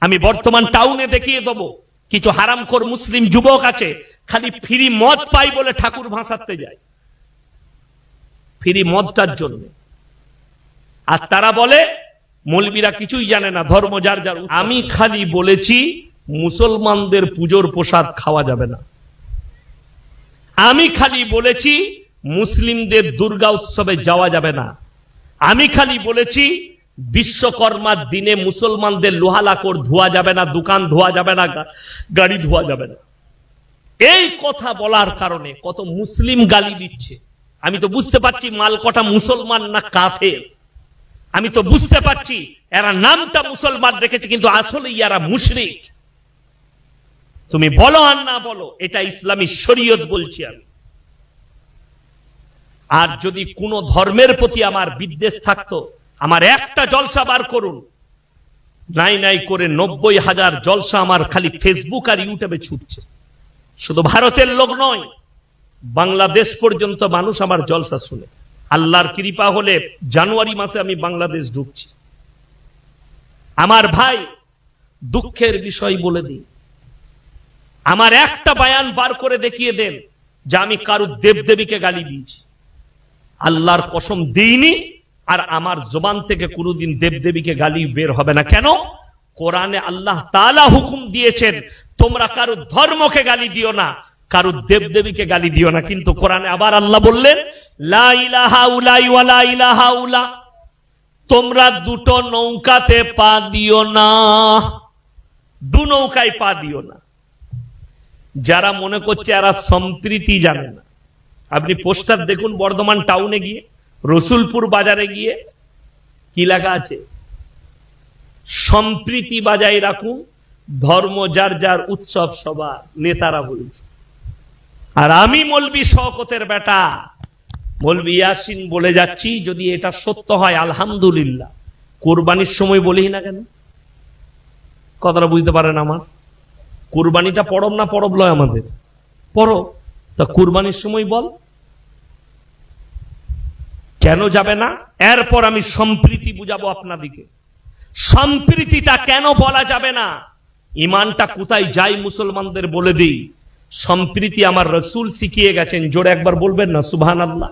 আমি বর্তমান টাউনে দেখিয়ে দেবো। কিছু হারামখোর মুসলিম যুবক আছে, খালি ফ্রি মদ পাই বলে ঠাকুর ভাসাতে যায়। ফ্রি মদটার জন্য। আর তারা বলে, মলবিরা কিছুই জানে না, ধর্ম যার যার আমি খালি বলেছি, মুসলমানদের পুজোর প্রসাদ খাওয়া যাবে না। আমি খালি বলেছি, মুসলিমদের দুর্গা উৎসবে যাওয়া যাবে না। আমি খালি বলেছি বিশ্বকর্মার দিনে মুসলমানদের লোহা লাকড় ধোয়া যাবে না, দোকান ধোয়া যাবে না গাড়ি ধোয়া যাবে না। এই কথা বলার কারণে কত মুসলিম গালি দিচ্ছে। আমি তো বুঝতে পারছি মাল কটা মুসলমান না কাফের। আমি তো বুঝতে পারছি এরা নামটা মুসলমান রেখেছে, কিন্তু আসলে ইয়ারা মুশরিক। তুমি বলো আর না বলো, এটা ইসলামী শরীয়ত বলছি আমি। আর যদি কোনো ধর্মের প্রতি আমার বিদ্বেষ থাকতো আমার একটা জলসা বার করুন। নাই নাই করে নব্বই হাজার জলসা আমার খালি ফেসবুক আর ইউটিউবে ছুটছে। শুধু ভারতের লোক নয়, বাংলাদেশ পর্যন্ত মানুষ আমার জলসা শুনে। আল্লাহর কৃপা হলে জানুয়ারি মাসে আমি বাংলাদেশ ঢুকছি। আমার ভাই, দুঃখের বিষয় বলে দিই আমার একটা বায়ান বার করে দেখিয়ে দেন যে আমি কারু দেবদেবীকে গালি দিয়েছি। আল্লাহর কসম দিইনি আর আমার জবান থেকে কোনোদিন দেবদেবীকে গালি বের হবে না। কেন? কোরআনে আল্লাহ তালা হুকুম দিয়েছেন, তোমরা কারও ধর্মকে গালি দিও না, কারও দেবদেবীকে গালি দিও না। কিন্তু কোরআনে আবার আল্লাহ বললেন তোমরা দুটো নৌকাতে পা দিও না, দু নৌকায় পা দিও না। যারা মনে করছে এরা সম্প্রীতি জানে না। আপনি পোস্টার দেখুন বর্ধমান টাউনে গিয়ে। রসুলপুর বাজারে গিয়ে কি লেখা আছে? সম্প্রীতি বাজায় রাখুন, ধর্ম যার যার উৎসব সভা নেতারা বলছে। আর আমি মলবি শওকতের বেটা, মলবি ইয়াসিন বলে যাচ্ছি, যদি এটা সত্য হয়, আলহামদুলিল্লাহ। কোরবানির সময় বলি না কেন? কথাটা বুঝতে পারেন আমার? কুরবানিটা পরব না পরব লয় আমাদের? পরব তা কুরবানির সময় বল। কেন যাবে না? এরপর আমি সম্প্রীতি বুঝাবো আপনাদিকে। সম্প্রীতিটা কেন বলা যাবে না? ইমানটা কোথায় যাই মুসলমানদের বলে দিই। সম্প্রীতি আমার রসুল শিখিয়ে গেছেন, জোরে একবার বলবেন না সুবহান আল্লাহ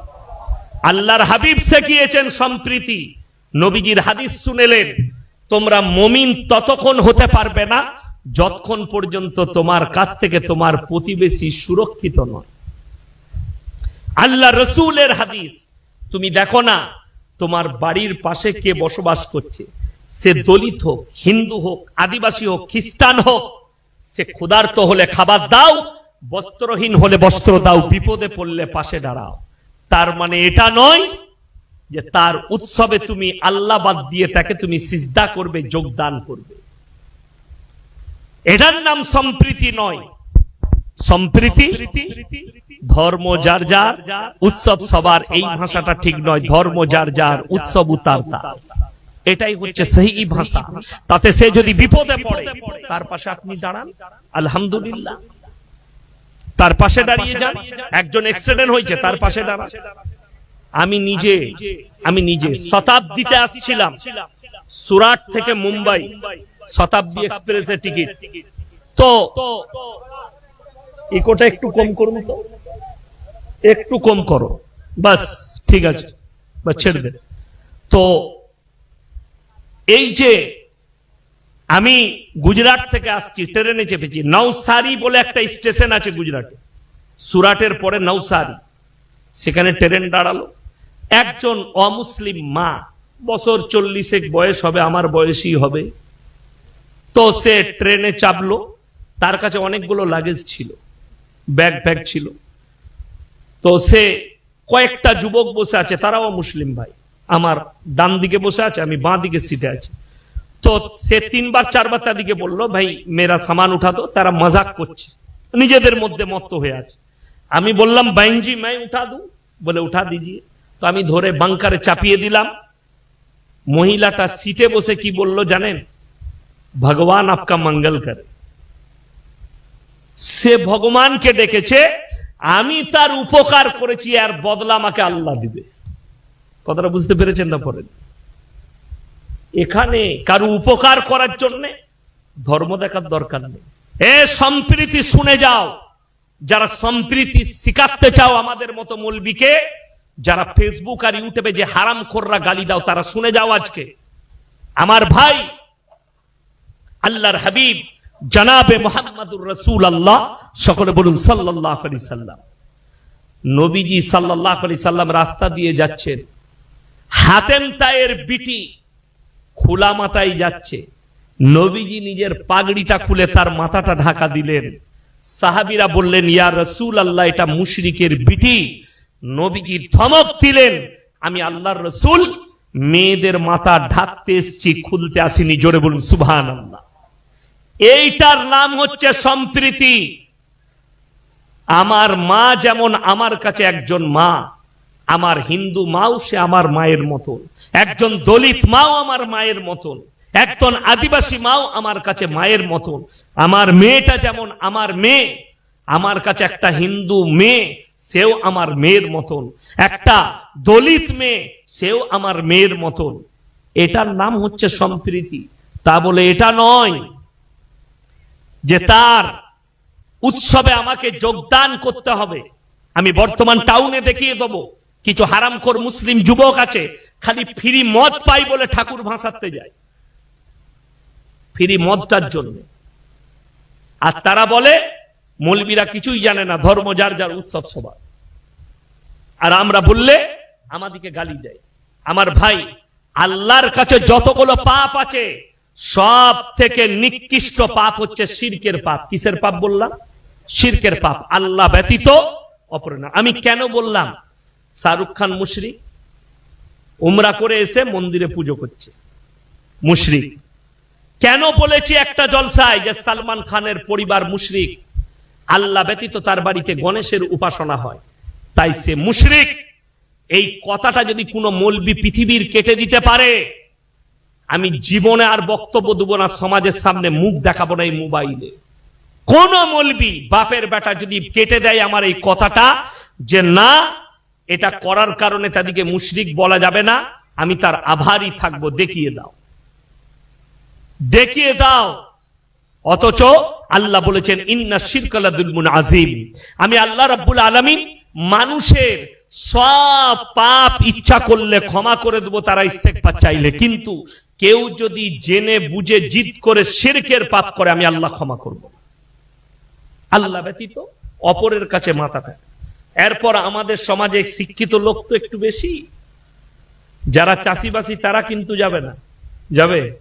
আল্লাহর হাবিব শিখিয়েছেন সম্প্রীতি। নবীজির হাদিস শুনেলেন, তোমরা মমিন ততক্ষণ হতে পারবে না যতক্ষণ পর্যন্ত তোমার কাছ থেকে তোমার প্রতিবেশী সুরক্ষিত নয়। আল্লাহ রসুলের হাদিস তুমি দেখো না, তোমার বাড়ির পাশে কে বসবাস করছে। সে দলিত হোক, হিন্দু হোক, আদিবাসী হোক, খ্রিস্টান হোক, সে ক্ষুধার্ত হলে খাবার দাও, বস্ত্রহীন হলে বস্ত্র দাও, বিপদে পড়লে পাশে দাঁড়াও। তার মানে এটা নয় যে তার উৎসবে তুমি আল্লাহ বাদ দিয়ে তাকে তুমি সিজদা করবে, যোগদান করবে। এটার নাম সম্প্রীতি নয়। সম্প্রীতি? ধর্ম যার যার উৎসব সবার এই ভাষাটা ঠিক নয় ধর্ম যার যার উৎসব উতার এটাই হচ্ছে সেই ভাষা। তাতে সে যদি বিপদে পড়ে তার পাশে আপনি দাঁড়ান। আলহামদুলিল্লাহ। তার পাশে দাঁড়িয়ে যান। একজন অ্যাক্সিডেন্ট হয়েছে তার পাশে দাঁড়ান। আমি নিজে আমি নিজে শতাব্দীতে আসছিলাম। সুরাট থেকে মুম্বাই। শতাব্দী এক্সপ্রেসের টিকিট। তো ইকোটা একটু কম করুন তো। একটু কম করো। বাস, ঠিক আছে। বা ছেড়ে দে। তো এই যে আমি গুজরাট থেকে আসছি, ট্রেনে চেপেছি নৌসারি বলে একটা স্টেশন আছে গুজরাটে। সুরাটের পরে নৌসারি সেখানে ট্রেন দাঁড়াল। একজন অমুসলিম মা, বছর চল্লিশেক বয়স হবে, আমার বয়সই হবে। তো সে ট্রেনে চাপলো। তার কাছে অনেকগুলো লাগেজ ছিল। ব্যাগ ব্যাগ ছিল। তো সে কয়েকটা যুবক বসে আছে, তারাও মুসলিম ভাই। আমার ডান দিকে বসে আছে, আমি বাঁ দিকে সিটে আছি। তো সে তিনবার, চারবার তাদেরকে বলল, ভাই মেরা সামান উঠা দো তারা মজাক করছে। নিজেদের মধ্যে মত্ত হয়ে আছে। আমি বললাম, বাইনজি मैं উঠা দু। বলে, উঠা দিজিয়ে তো আমি ধরে বাংকারে চাপিয়ে দিলাম। মহিলাটা সিটে বসে কি বলল জানেন? ভগবান আপকা মঙ্গল করে। সে ভগবানকে ডেকেছে, আমি তার উপকার করেছি, আর বদলা আমাকে আল্লাহ দিবে। কথাটা বুঝতে পেরেছেন না পরে? এখানে কারও উপকার করার জন্য ধর্ম দেখার দরকার নেই। এ সম্প্রীতি শুনে যাও। যারা সম্প্রীতি শিখাতে চাও আমাদের মতো মৌলবীকে, যারা ফেসবুক আর ইউটিউবে যে হারাম খোররা গালি দাও, তারা শুনে যাও আজকে। আমার ভাই, আল্লাহর হাবিব জানাবে মোহাম্মদুর রসুল আল্লাহ সকলে বলুন সাল্লাহ আলি সাল্লাম। নবীজি সাল্লাহ আলি সাল্লাম রাস্তা দিয়ে যাচ্ছেন। হাতেম তায়ের বিটি খোলা মাথায় যাচ্ছে। নবীজি নিজের পাগড়িটা খুলে তার মাথাটা ঢাকা দিলেন। সাহাবিরা বললেন, ইয়া রসুল আল্লাহ এটা মুশরিকের বিটি। নবীজি ধমক দিলেন, আমি আল্লাহর রসুল, মেয়েদের মাথা ঢাকতে এসছি, খুলতে আসিনি। জোরে বলুন সুবহান আল্লাহ এইটার নাম হচ্ছে সম্প্রীতি। আমার মা যেমন আমার কাছে একজন মা, আমার হিন্দু মাও সে আমার মায়ের মতন। একজন দলিত মাও আমার মায়ের মতন। একজন আদিবাসী মাও আমার কাছে মায়ের মতন। আমার মেয়েটা যেমন আমার মেয়ে, আমার কাছে একটা হিন্দু মেয়ে, সেও আমার মেয়ের মতন। একটা দলিত মেয়ে, সেও আমার মেয়ের মতন। এটার নাম হচ্ছে সম্প্রীতি। তা বলে এটা নয় যে তার উৎসবে আমাকে যোগদান করতে হবে। আমি বর্তমান টাউনে দেখিয়ে দেব, কিছু হারামখোর মুসলিম যুবক আছে, খালি ফ্রি মদ পাই বলে ঠাকুর ভাসাতে যায়। ফ্রি মদটার জন্য। আর তারা বলে, মলবিরা কিছুই জানে না, ধর্ম যার যার উৎসব সবার। আর আমরা বললে আমাদিকে গালি দেয়। আমার ভাই, আল্লাহর কাছে যতগুলো পাপ আছে সব থেকে নিকৃষ্ট পাপ হচ্ছে শিরকের পাপ। কিসের পাপ বললাম? শিরকের পাপ। আল্লাহ ব্যতীত অপর না। আমি কেন বললাম? শাহরুখ খান মুশরিক উমরা করে এসে মন্দিরে পুজো করছে। মুশরিক। কেন বলেছি একটা জলসায় যে সালমান খানের পরিবার মুশরিক? আল্লাহ ব্যতীত তার বাড়িতে গণেশের উপাসনা হয়। তাই সে মুশরিক। এই কথাটা যদি কোনো মলবি পৃথিবীর কেটে দিতে পারে আমি জীবনে আর বক্তব্য দেবো না, সমাজের সামনে মুখ দেখাবো না এই মোবাইলে। কোন মলবি বাপের বেটা যদি কেটে দেয় আমার এই কথাটা যে না, এটা করার কারণে তাদেরকে মুশরিক বলা যাবে না, আমি তার আভারই থাকব, দেখিয়ে দাও। দেখিয়ে দাও। অথচ আল্লাহ বলেছেন, ইন্না শিরকালাদুলমুন আজিম আমি আল্লাহ রাব্বুল আলামিন মানুষের সব পাপ ইচ্ছা করলে ক্ষমা করে দেবো, তারা ইস্তেকবার চাইলে। কিন্তু কেউ যদি জেনে, বুঝে, জিদ করে শিরকের পাপ করে, আমি আল্লাহ ক্ষমা করব। আল্লাহ ব্যতীত অপরের কাছে মাথাটা এরপর আমাদের সমাজে শিক্ষিত লোক তো একটু বেশি। যারা চাষিবাসি, তারা কিন্তু যাবে না। যাবে?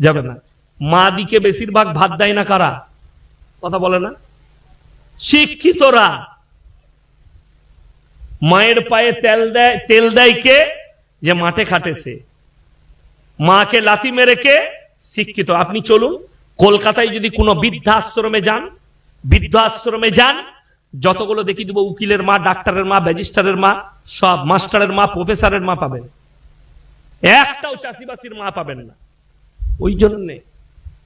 যাবে না। মা দিকে বেশিরভাগ ভাত দেয় না কারা? কথা বলে না? শিক্ষিতরা। মায়ের পায়ে তেল দেয় তেল দেয় কে? যে মাঠে খাটেছে মাকে লাথি মেরে কে? শিক্ষিত। আপনি চলুন, কলকাতায় যদি কোনো বৃদ্ধাশ্রমে যান বৃদ্ধাশ্রমে যান, যতগুলো দেখি দেবো, উকিলের মা, ডাক্তারের মা, ব্যাজিস্টারের মা, সব মাস্টারের মা, প্রফেসরের মা পাবেন। একটাও চাষিবাসীর মা পাবেন না। ওই জন্যে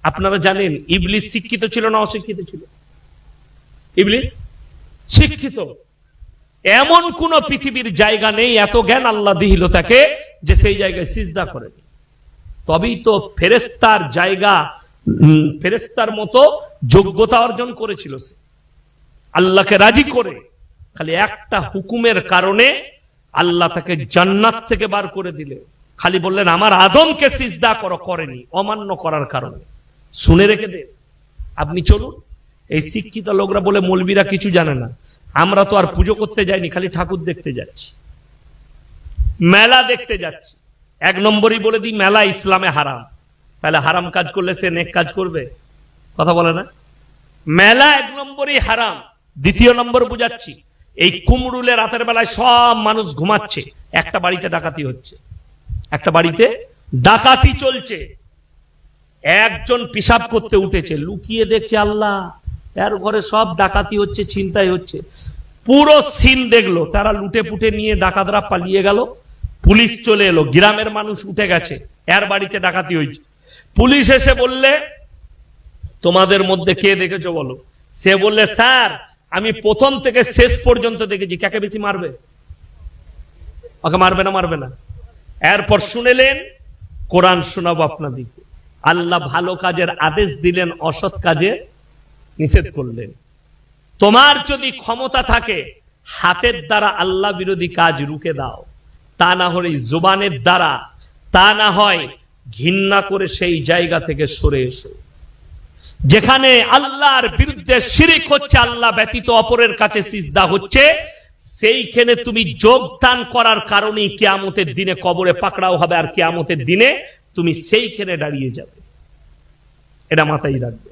আপনারা জানেন, ইবলিস শিক্ষিত ছিল না অশিক্ষিত ছিল? ইবলিস শিক্ষিত। এমন কোন পৃথিবীর জায়গা নেই, এত জ্ঞান আল্লাহ দিহিল তাকে যে সেই জায়গায় সিজদা করেনি। তবেই তো ফেরেস্তার জায়গা ফেরেস্তার মতো যোগ্যতা অর্জন করেছিল সে। আল্লাহকে রাজি করে, খালি একটা হুকুমের কারণে আল্লাহ তাকে জান্নাত থেকে বার করে দিলে। খালি বললেন, আমার আদমকে সিজদা করো, করেনি, অমান্য করার কারণে। শুনে রেখে দে। আপনি চলুন, এই শিক্ষিত লোকরা বলে মলবিরা কিছু জানে না। আমরা তো আর পুজো করতে যাইনি, খালি ঠাকুর দেখতে যাচ্ছি, মেলা দেখতে যাচ্ছি। এক নম্বরই বলে দিই, মেলা ইসলামে হারাম। তাহলে হারাম কাজ করলে সে নেক কাজ করবে? কথা বলে না? মেলা এক নম্বরই হারাম। দ্বিতীয় নম্বর বুঝাচ্ছি, এই কুমরুলে রাতের বেলায় সব মানুষ ঘুমাচ্ছে, একটা বাড়িতে ডাকাতি হচ্ছে। একটা বাড়িতে ডাকাতি চলছে। একজন পিসাব করতে উঠেছে, লুকিয়ে দেখছে আল্লাহ এর ঘরে সব ডাকাতি হচ্ছে চিন্তাই হচ্ছে। পুরো সিন দেখল, তারা লুটে পুটে নিয়ে ডাকাতরা পালিয়ে গেল। পুলিশ চলে এলো, গ্রামের মানুষ উঠে গেছে, এর বাড়িতে ডাকাতি হয়েছে। পুলিশ এসে বললে, তোমাদের মধ্যে কে দেখেছ বলো? সে বললে, স্যার, আমি প্রথম থেকে শেষ পর্যন্ত দেখেছি। কাকে বেশি মারবে? ওকে মারবে না মারবে না। এরপর শুনেলেন, কোরআন শোনাবো আপনাদেরকে। আল্লাহ ভালো কাজের আদেশ দিলেন, অসৎ কাজে নিষেধ করলেন। তোমার যদি ক্ষমতা থাকে, হাতের দ্বারা আল্লাহ বিরোধী কাজ রুখে দাও। তা না হলে জোবানের দ্বারা তা না হয় ঘৃণা করে সেই জায়গা থেকে সরে এসো। যেখানে আল্লাহর বিরুদ্ধে শিরিক হচ্ছে, আল্লাহ ব্যতীত অপরের কাছে সিজদা হচ্ছে, সেইখানে তুমি যোগদান করার কারণেই কেয়ামতের দিনে কবরে পাকড়াও হবে, আর কেয়ামতের দিনে তুমি সেইখানে দাঁড়িয়ে যাবে। এটা মাথায় রাখবে।